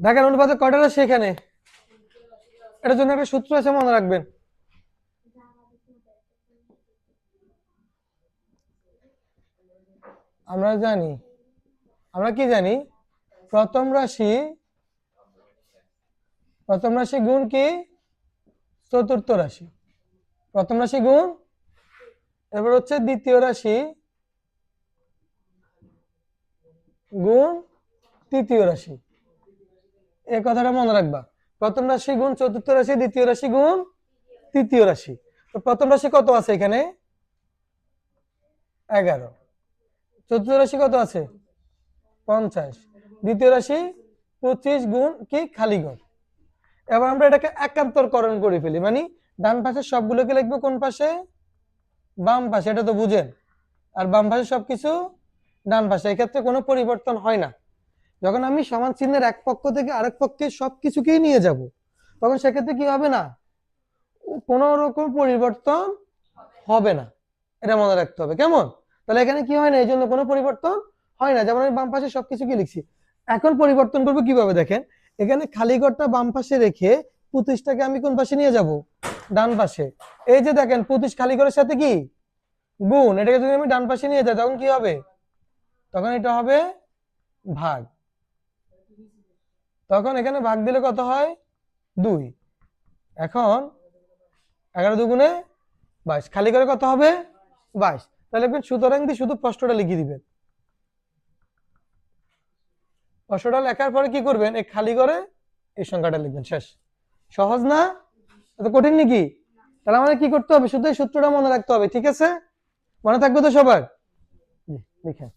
দেখেন অনুপাতে কয়টা এখানে এটার জন্য একটা সূত্র আছে, মনে রাখবেন। আমরা জানি, আমরা কি জানি? প্রথম রাশি প্রথম রাশি গুণ কি? চতুর্থ রাশি। প্রথম রাশি গুণ এবার হচ্ছে দ্বিতীয় রাশি গুণ তৃতীয় রাশি। এই কথাটা মনে রাখবা। প্রথম রাশি গুণ চতুর্থ রাশি, দ্বিতীয় রাশি গুণ তৃতীয় রাশি। তো প্রথম রাশি কত আছে এখানে? এগারো। চতুর্থ রাশি কত আছে? পঞ্চাশ। দ্বিতীয় রাশি পঁচিশ গুণ কি? খালি ঘর। এবার আমরা এটাকে একান্তরকরণ করে ফেলি। মানে ডান পাশে সবগুলোকে লিখব কোন পাশে? বাম পাশে, এটা তো বুঝেন। আর বাম পাশে সবকিছু ডান পাশে। এক্ষেত্রে কোনো পরিবর্তন হয় না। যখন আমি সমান চিহ্নের এক পক্ষ থেকে আরেক পক্ষে সব কিছুকেই নিয়ে যাব, তখন সেক্ষেত্রে কি হবে না? কোনো রকম পরিবর্তন হবে না। এটা মনে রাখতে হবে। কেমন? তাহলে এখানে কি হয় না? এই জন্য কোনো পরিবর্তন হয় না। যেমন আমি বাম পাশে সবকিছু কি লিখছি। এখন পরিবর্তন করব কীভাবে দেখেন? এখানে খালি ঘরটা বাম পাশে রেখে পঁচিশটাকে আমি কোন পাশে নিয়ে যাব? ডান পাশে। এই যে দেখেন পঁচিশ খালি ঘরের সাথে কি? গুণ। এটাকে যদি আমি ডান পাশে নিয়ে যাই, তখন কি হবে? তখন এটা হবে ভাগ। তখন এখানে ভাগ দিলে কত হয়? দুই। এখন এগারো দুগুণে বাইশ। খালি করে কত হবে? বাইশ। তাহলে লিখবেন সুতরাং দিয়ে শুধু প্রশ্নটা লিখে দিবেন। প্রশ্নটা লেখার পরে কি করবেন? এই খালি করে এই সংখ্যাটা লিখবেন। শেষ। সহজ না? এত কঠিন নাকি? তাহলে আমাদের কি করতে হবে? শুধু এই সূত্রটা মনে রাখতে হবে ঠিক আছে? মনে থাকবে তো সবার? জি, লিখেন।